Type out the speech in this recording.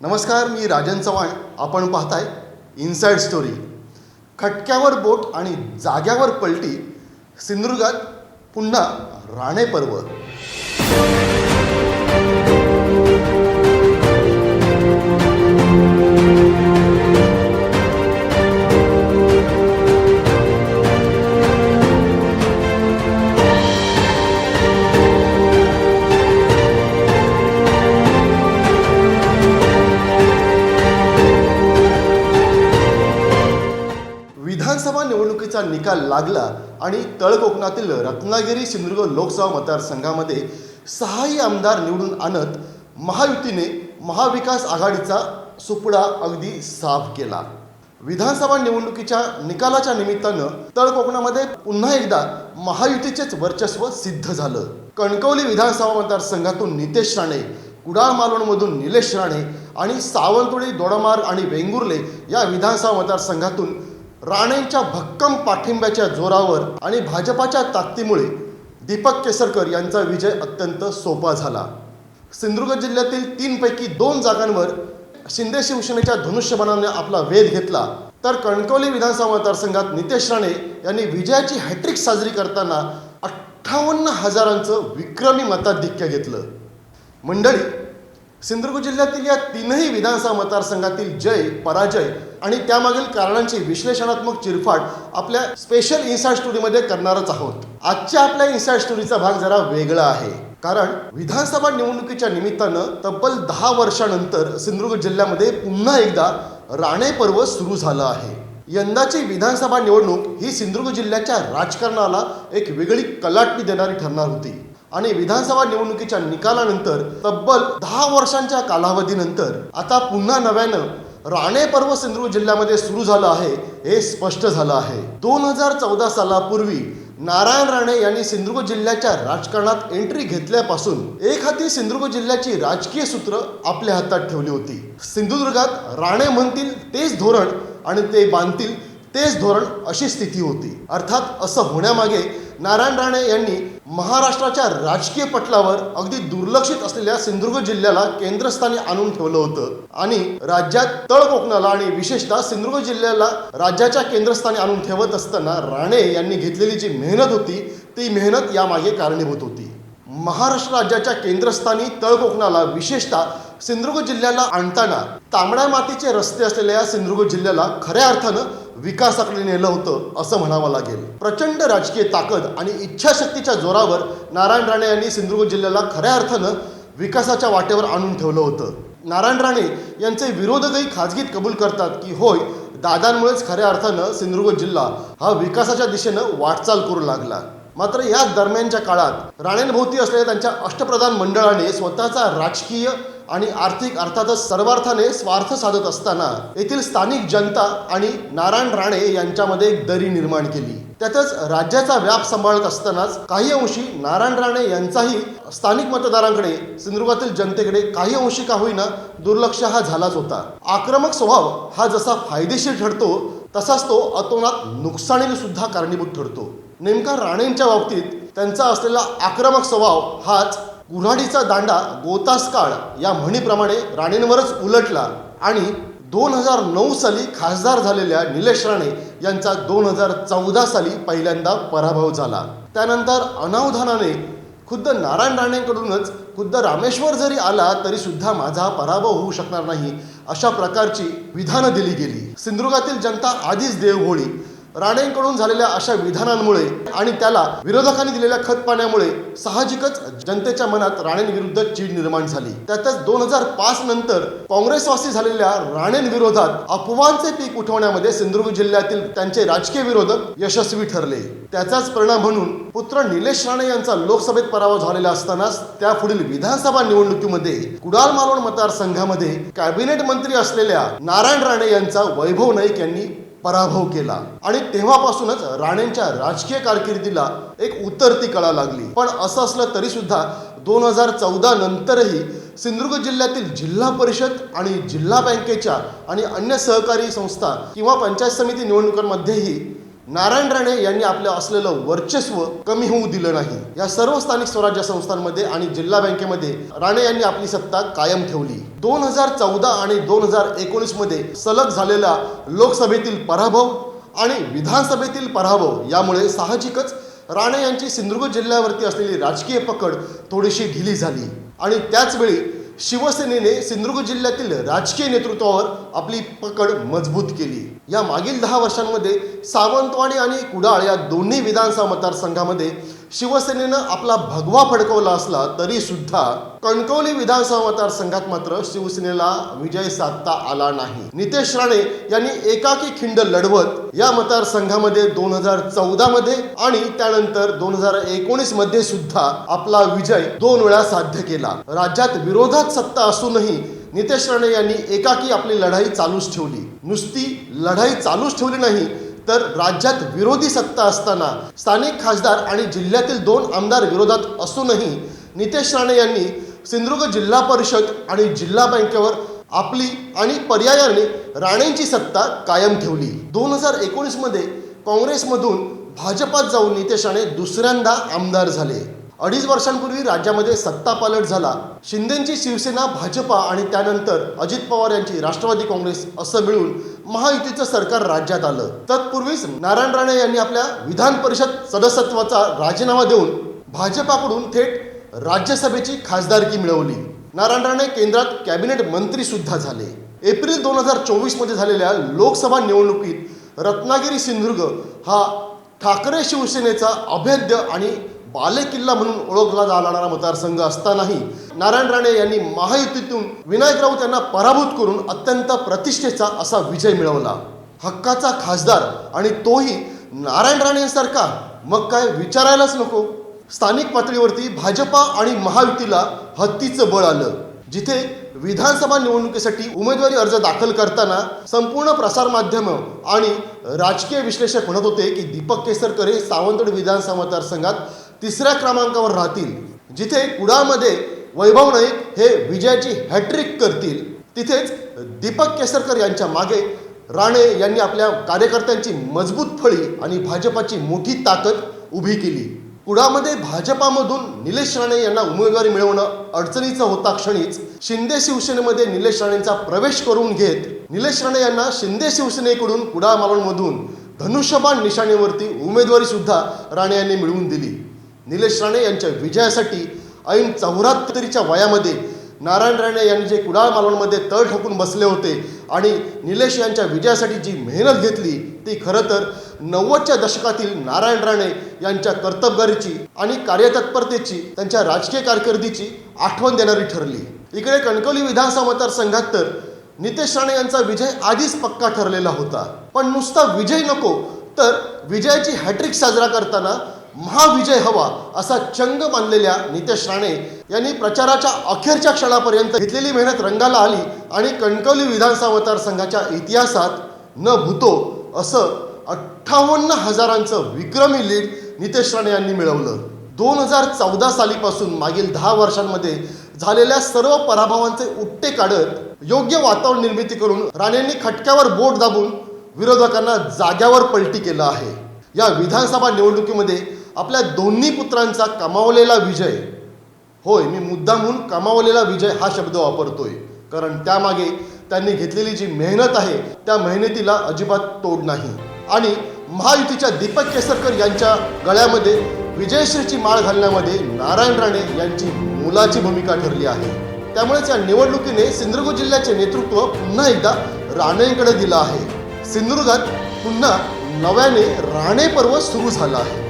नमस्कार मी राजन चव्हाण. आपण पाहताय इनसाइड स्टोरी खटक्यावर बोट आणि जाग्यावर पलटी सिंधुदुर्गात पुन्हा राणे पर्व विधानसभा निवडणुकीचा निकाल लागला आणि तळकोकणातील रत्नागिरी सिंधुदुर्ग लोकसभा मतदारसंघामध्ये सहाही आमदार निवडून आणत महायुतीने महाविकास आघाडीचा सुपडा अगदी साफ केला. विधानसभा निवडणुकीच्या निकालाच्या निमित्तानं तळ कोकणामध्ये पुन्हा एकदा महायुतीचेच वर्चस्व सिद्ध झालं. कणकवली विधानसभा मतदारसंघातून नितेश राणे कुडाळ मालवणमधून निलेश राणे आणि सावंतवाडी दोडामार्ग आणि वेंगुर्ले या विधानसभा मतदारसंघातून राणेंच्या भक्कम पाठिंब्याच्या जोरावर आणि भाजपाच्या ताकदीमुळे दीपक केसरकर यांचा विजय अत्यंत सोपा झाला. सिंधुदुर्ग जिल्ह्यातील तीनपैकी दोन जागांवर शिंदे शिवसेनेच्या धनुष्यबाणाने आपला वेध घेतला. तर कणकवली विधानसभा मतदारसंघात नितेश राणे यांनी विजयाची हॅट्रिक साजरी करताना अठ्ठावन्न हजारांचं विक्रमी मताधिक्य घेतलं. मंडळी सिंधुदुर्ग जिल्ह्यातील या तीनही विधानसभा मतदारसंघातील जय पराजय आणि त्यामागील कारणांची विश्लेषणात्मक चिरफाट आपल्या स्पेशल इन्साइड स्टोरीमध्ये करणारच आहोत. आजच्या आपल्या इन्साइड स्टोरीचा भाग जरा वेगळा आहे. कारण विधानसभा निवडणुकीच्या निमित्तानं तब्बल दहा वर्षानंतर सिंधुदुर्ग जिल्ह्यामध्ये पुन्हा एकदा राणे पर्व सुरू झालं आहे. यंदाची विधानसभा निवडणूक ही सिंधुदुर्ग जिल्ह्याच्या राजकारणाला एक वेगळी कलाटणी देणारी ठरणार होती. आणि विधानसभा निवडणुकीच्या निकालानंतर तब्बल दहा वर्षांच्या कालावधीनंतर आता पुन्हा नव्यानं राणे पर्व सिंधुदुर्ग जिल्ह्यामध्ये सुरू झालं आहे हे स्पष्ट झालं आहे. दोन हजार चौदा सालापूर्वी नारायण राणे यांनी सिंधुदुर्ग जिल्ह्याच्या राजकारणात एंट्री घेतल्यापासून एक हाती सिंधुदुर्ग जिल्ह्याची राजकीय सूत्र आपल्या हातात ठेवली होती. सिंधुदुर्गात राणे म्हणतील तेच धोरण आणि ते बांधतील तेच धोरण अशी स्थिती होती. अर्थात असं होण्यामागे नारायण राणे यांनी महाराष्ट्राच्या राजकीय पटलावर अगदी दुर्लक्षित असलेल्या सिंधुदुर्ग जिल्ह्याला केंद्रस्थानी आणून ठेवलं होतं. आणि राज्यात तळ कोकणाला आणि विशेषतः सिंधुदुर्ग जिल्ह्याला राज्याच्या केंद्रस्थानी आणून ठेवत असताना राणे यांनी घेतलेली जी मेहनत होती ती मेहनत यामागे कारणीभूत होती. महाराष्ट्र राज्याच्या केंद्रस्थानी तळ कोकणाला विशेषतः सिंधुदुर्ग जिल्ह्याला आणताना तांबड्या मातीचे रस्ते असलेल्या या सिंधुदुर्ग जिल्ह्याला खऱ्या अर्थानं विकासाकडे नेलं होतं असं म्हणावं लागेल. प्रचंड राजकीय ताकद आणि इच्छाशक्तीच्या जोरावर नारायण राणे यांनी सिंधुदुर्ग जिल्ह्याला खऱ्या अर्थानं विकासाच्या वाटेवर आणून ठेवलं होतं. नारायण राणे यांचे विरोधकही खाजगीत कबूल करतात की होय दादांमुळेच खऱ्या अर्थानं सिंधुदुर्ग जिल्हा हा विकासाच्या दिशेनं वाटचाल करू लागला. मात्र या दरम्यानच्या काळात राणेंभोवती असलेल्या त्यांच्या अष्टप्रधान मंडळाने स्वतःचा राजकीय आणि आर्थिक अर्थातच सर्वार्थाने स्वार्थ साधत असताना येथील स्थानिक जनता आणि नारायण राणे यांच्यामध्ये एक दरी निर्माण केली. त्यातच राज्याचा व्याप सांभाळत असतानाच काही अंशी नारायण राणे यांचाही स्थानिक मतदारांकडे सिंधुदुर्गातील जनतेकडे काही अंशी का होईना दुर्लक्ष हा झालाच होता. आक्रमक स्वभाव हा जसा फायदेशीर ठरतो तसाच तो अतोनात नुकसानीने सुद्धा कारणीभूत ठरतो. नेमका राणेंच्या बाबतीत त्यांचा असलेला आक्रमक स्वभाव हाच कुऱ्हाडीचा दांडा गोतास काळ या म्हणीप्रमाणे राणेंवरच उलटला आणि दोन हजार नऊ साली खासदार झालेल्या निलेश राणे यांचा दोन हजार चौदा साली पहिल्यांदा पराभव झाला. त्यानंतर अनावधानाने खुद्द नारायण राणेंकडूनच खुद्द रामेश्वर जरी आला तरी सुद्धा माझा पराभव होऊ शकणार नाही अशा प्रकारची विधानं दिली गेली. सिंधुदुर्गातील जनता आधीच देवभोळी राणेंकडून झालेल्या अशा विधानांमुळे आणि त्याला विरोधकांनी दिलेल्या खतपाण्यामुळे साहजिकच जनतेच्या मनात राणेंविरुद्ध चीड निर्माण झाली. त्यातच दोन हजार पाच नंतर काँग्रेसवासी झालेल्या राणेंविरोधात अफवांचे पीक उठवण्यामध्ये सिंधुदुर्ग जिल्ह्यातील त्यांचे राजकीय विरोधक यशस्वी ठरले. त्याचाच परिणाम म्हणून पुत्र निलेश राणे यांचा लोकसभेत पराभव झालेला असतानाच त्या पुढील विधानसभा निवडणुकीमध्ये कुडाळ मालवण मतदारसंघामध्ये कॅबिनेट मंत्री असलेल्या नारायण राणे यांचा वैभव नाईक यांनी पराभव केला. आणि तेव्हापासूनच राणेंच्या राजकीय कारकिर्दीला एक उतरती कळा लागली. पण असं असलं तरी सुद्धा दोन हजार चौदा नंतरही सिंधुदुर्ग जिल्ह्यातील जिल्हा परिषद आणि जिल्हा बँकेच्या आणि अन्य सहकारी संस्था किंवा पंचायत समिती निवडणुकांमध्येही नारायण राणे यांनी आपलं असलेलं वर्चस्व कमी होऊ दिलं नाही. या सर्व स्थानिक स्वराज्य संस्थांमध्ये आणि जिल्हा बँकेमध्ये राणे यांनी आपली सत्ता कायम ठेवली. दोन हजार चौदा आणि दोन हजार एकोणीसमध्ये सलग झालेला लोकसभेतील पराभव आणि विधानसभेतील पराभव यामुळे साहजिकच राणे यांची सिंधुदुर्ग जिल्ह्यावरती असलेली राजकीय पकड थोडीशी ढिली झाली. आणि त्याचवेळी शिवसेनेने सिंधुदुर्ग जिल्ह्यातील राजकीय नेतृत्वावर आपली पकड मजबूत केली. या मागील दहा वर्षांमध्ये सावंतवाडी आणि कुडाळ या दोन्ही विधानसभा मतदारसंघामध्ये शिवसेनेनं आपला भगवा फडकवला असला तरी सुद्धा कणकवली विधानसभा मतदारसंघात मात्र शिवसेनेला विजय साधता आला नाही. नितेश राणे यांनी एकाकी खिंड लढवत या मतदारसंघामध्ये दोन हजार चौदा मध्ये आणि त्यानंतर दोन हजार एकोणीसमध्ये सुद्धा आपला विजय दोन वेळा साध्य केला. राज्यात विरोधात सत्ता असूनही नितेश राणे यांनी एकाकी आपली लढाई चालूच ठेवली. नुसती लढाई चालूच ठेवली नाही तर राज्यात विरोधी सत्ता असताना स्थानिक खासदार आणि जिल्ह्यातील दोन आमदार विरोधात असूनही नितेश राणे यांनी सिंधुदुर्ग जिल्हा परिषद आणि जिल्हा बँकेवर आपली आणि पर्यायाने राणेंची सत्ता कायम ठेवली. दोन हजार एकोणीसमध्ये काँग्रेसमधून भाजपात जाऊन नितेश राणे दुसऱ्यांदा आमदार झाले. अडीच वर्षांपूर्वी राज्यामध्ये सत्तापालट झाला. शिंदेची शिवसेना भाजपा आणि त्यानंतर अजित पवार यांची राष्ट्रवादी काँग्रेस असं मिळून महायुतीचं सरकार राज्यात आलं. तत्पूर्वीच नारायण राणे यांनी आपल्या विधान परिषद सदस्यत्वाचा राजीनामा देऊन भाजपाकडून थेट राज्यसभेची खासदारकी मिळवली. नारायण राणे केंद्रात कॅबिनेट मंत्री सुद्धा झाले. एप्रिल दोन हजार चोवीसमध्ये झालेल्या लोकसभा निवडणुकीत रत्नागिरी सिंधुदुर्ग हा ठाकरे शिवसेनेचा अभेद्य आणि बालेकिल्ला म्हणून ओळखला जाणारा मतदारसंघ असतानाही नारायण राणे यांनी महायुतीतून विनायक राऊत यांना पराभूत करून अत्यंत प्रतिष्ठेचा असा विजय मिळवला. हक्काचा खासदार आणि तोही नारायण राणेंसारखा. मग काय विचारायलाच नको. स्थानिक पातळीवरती भाजपा आणि महायुतीला हत्तीचं बळ आलं. जिथे विधानसभा निवडणुकीसाठी उमेदवारी अर्ज दाखल करताना संपूर्ण प्रसारमाध्यम आणि राजकीय विश्लेषक म्हणत होते की दीपक केसरकर हे सावंतवाडी विधानसभा मतदारसंघात तिसऱ्या क्रमांकावर राहतील. जिथे कुडामध्ये वैभव नाईक हे विजयाची हॅट्रिक करतील तिथेच दीपक केसरकर यांच्या मागे राणे यांनी आपल्या कार्यकर्त्यांची मजबूत फळी आणि भाजपाची मोठी ताकद उभी केली. कुडामध्ये भाजपामधून निलेश राणे यांना उमेदवारी मिळवणं अडचणीचं होता क्षणीच. शिंदे शिवसेनेमध्ये निलेश राणेंचा प्रवेश करून घेत निलेश राणे यांना शिंदे शिवसेनेकडून कुडामालमधून धनुष्यबाण निशाणीवरती उमेदवारी सुद्धा राणे यांनी मिळवून दिली. निलेश राणे यांच्या विजयासाठी ऐन चौऱ्याहत्तरीच्या वयामध्ये नारायण राणे यांनी जे कुडाळ मालवणमध्ये तळ ठोकून बसले होते आणि निलेश यांच्या विजयासाठी जी मेहनत घेतली ती खरं तर नव्वदच्या दशकातील नारायण राणे यांच्या कर्तबगारीची आणि कार्यतत्परतेची त्यांच्या राजकीय कारकिर्दीची आठवण देणारी ठरली. इकडे कणकवली विधानसभा मतदारसंघात तर नितेश राणे यांचा विजय आधीच पक्का ठरलेला होता. पण नुसता विजय नको तर विजयाची हॅट्रिक साजरा करताना महाविजय हवा असा चंग मानलेल्या नितेश राणे यांनी प्रचाराच्या अखेरच्या क्षणापर्यंत घेतलेली मेहनत रंगाला आली आणि कणकवली विधानसभा मतदारसंघाच्या इतिहासात न भूतो असं अठ्ठावन्न हजारांचं विक्रमी लीड नितेश राणे यांनी मिळवलं. दोन हजार चौदा सालीपासून मागील दहा वर्षांमध्ये झालेल्या सर्व पराभवांचे उट्टे काढत योग्य वातावरण निर्मिती करून राणेंनी खटक्यावर बोट दाबून विरोधकांना जाग्यावर पलटी केलं आहे. या विधानसभा निवडणुकीमध्ये आपल्या दोन्ही पुत्रांचा कमावलेला विजय. होय मी मुद्दामहून कमावलेला विजय हा शब्द वापरतोय. कारण त्यामागे त्यांनी घेतलेली जी मेहनत आहे त्या मेहनतीला अजिबात तोड नाही. आणि महायुतीच्या दीपक केसरकर यांच्या गळ्यामध्ये विजयश्रीची माळ घालण्यामध्ये नारायण राणे यांची मुलाची भूमिका ठरली आहे. त्यामुळेच या निवडणुकीने सिंधुदुर्ग जिल्ह्याचे नेतृत्व पुन्हा एकदा राणेंकडे दिलं आहे. सिंधुदुर्गात पुन्हा नव्याने राणे पर्व सुरू झाला आहे.